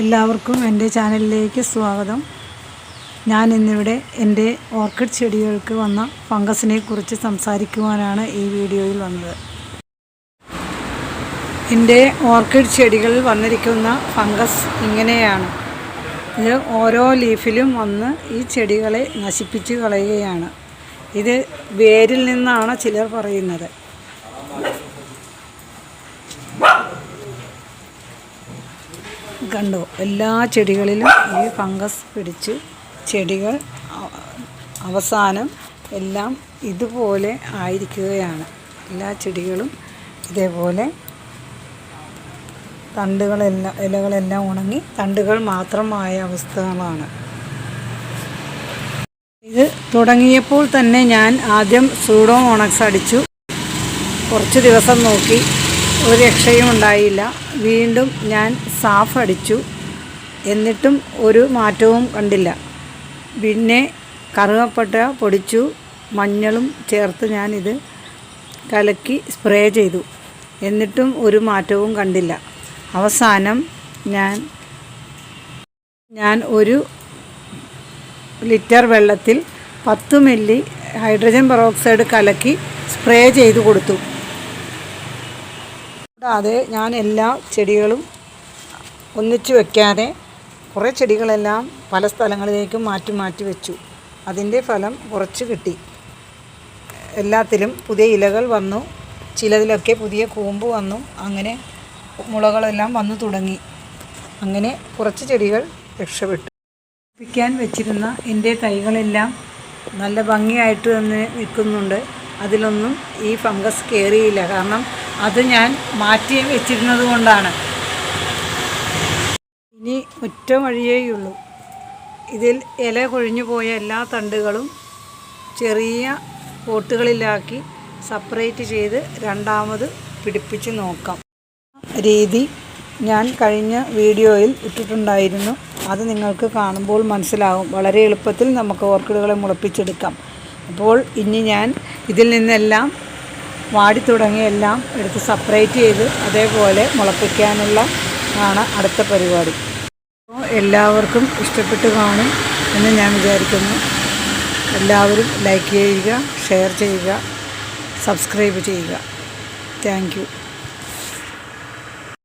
എല്ലാവർക്കും എന്റെ ചാനലിലേക്ക് സ്വാഗതം. ഞാൻ ഇന്നിവിടെ എന്റെ ഓർക്കിഡ് ചെടികൾക്ക് വന്ന ഫംഗസിനെ കുറിച്ച് സംസാരിക്കുവാനാണ് ഈ വീഡിയോയിൽ വന്നത്. എന്റെ ഓർക്കിഡ് ചെടികളിൽ വന്നിരിക്കുന്ന ഫംഗസ് ഇങ്ങനെയാണ്. ഇത് ഓരോ ലീഫിലും വന്ന് ഈ ചെടികളെ നശിപ്പിച്ച് കളയുകയാണ്. ഇത് വേരിൽ നിന്നാണ് ചിലർ പറയുന്നത്. കണ്ടോ? എല്ലാ ചെടികളിലും ഈ ഫംഗസ് പിടിച്ച് ചെടികൾ അവസാനം എല്ലാം ഇതുപോലെ ആയിരിക്കുകയാണ്. എല്ലാ ചെടികളും ഇതേപോലെ തണ്ടുകളെല്ലാം ഇലകളെല്ലാം ഉണങ്ങി തണ്ടുകൾ മാത്രമായ അവസ്ഥകളാണ്. ഇത് തുടങ്ങിയപ്പോൾ തന്നെ ഞാൻ ആദ്യം സൂഡോ ഓണക്സ് അടിച്ചു. കുറച്ച് ദിവസം നോക്കി. ഒരു രക്ഷയും ഉണ്ടായില്ല. വീണ്ടും ഞാൻ സാഫ് അടിച്ചു. എന്നിട്ടും ഒരു മാറ്റവും കണ്ടില്ല. പിന്നെ കറുകപ്പട്ട പൊടിച്ചു. മഞ്ഞളും ചേർത്ത് ഞാനിത് കലക്കി സ്പ്രേ ചെയ്തു. എന്നിട്ടും ഒരു മാറ്റവും കണ്ടില്ല. അവസാനം ഞാൻ ഞാൻ ഒരു ലിറ്റർ വെള്ളത്തിൽ പത്ത് മില്ലി ഹൈഡ്രജൻ പെറോക്സൈഡ് കലക്കി സ്പ്രേ ചെയ്തു കൊടുത്തു. കൂടാതെ ഞാൻ എല്ലാ ചെടികളും ഒന്നിച്ചു വെക്കാതെ കുറേ ചെടികളെല്ലാം പല സ്ഥലങ്ങളിലേക്കും മാറ്റി മാറ്റി വെച്ചു. അതിന്റെ ഫലം കുറച്ച് കിട്ടി. എല്ലാത്തിലും പുതിയ ഇലകൾ വന്നു. ചിലതിലൊക്കെ പുതിയ കൂമ്പ് വന്നു. അങ്ങനെ മുളകളെല്ലാം വന്നു തുടങ്ങി. അങ്ങനെ കുറച്ച് ചെടികൾ രക്ഷപ്പെട്ടു. പിടിപ്പിക്കാൻ വെച്ചിരുന്ന എന്റെ തൈകളെല്ലാം നല്ല ഭംഗിയായിട്ട് തന്നെ നിൽക്കുന്നുണ്ട്. അതിലൊന്നും ഈ ഫംഗസ് കയറിയില്ല. കാരണം അത് ഞാൻ മാറ്റി വെച്ചിരുന്നത് കൊണ്ടാണ്. ഇനി ഒറ്റ വഴിയേയുള്ളൂ ഇതിൽ ഇല കൊഴിഞ്ഞു പോയ എല്ലാ തണ്ടുകളും ചെറിയ പോട്ടുകളിലാക്കി സെപ്പറേറ്റ് ചെയ്ത് രണ്ടാമത് പിടിപ്പിച്ച് നോക്കാം. രീതി ഞാൻ കഴിഞ്ഞ വീഡിയോയിൽ ഇട്ടിട്ടുണ്ടായിരുന്നു. അത് നിങ്ങൾക്ക് കാണുമ്പോൾ മനസ്സിലാവും. വളരെ എളുപ്പത്തിൽ നമുക്ക് ഓർക്കിഡുകളെ മുളപ്പിച്ചെടുക്കാം. അപ്പോൾ ഇനി ഞാൻ ഇതിൽ നിന്നെല്ലാം വാടി തുടങ്ങിയെല്ലാം എടുത്ത് സെപ്പറേറ്റ് ചെയ്ത് അതേപോലെ മുളപ്പിക്കാനുള്ള ആണ് അടുത്ത പരിപാടി. അപ്പോൾ എല്ലാവർക്കും ഇഷ്ടപ്പെട്ട് കാണും എന്ന് ഞാൻ വിചാരിക്കുന്നു. എല്ലാവരും ലൈക്ക് ചെയ്യുക ഷെയർ ചെയ്യുക സബ്സ്ക്രൈബ് ചെയ്യുക. താങ്ക്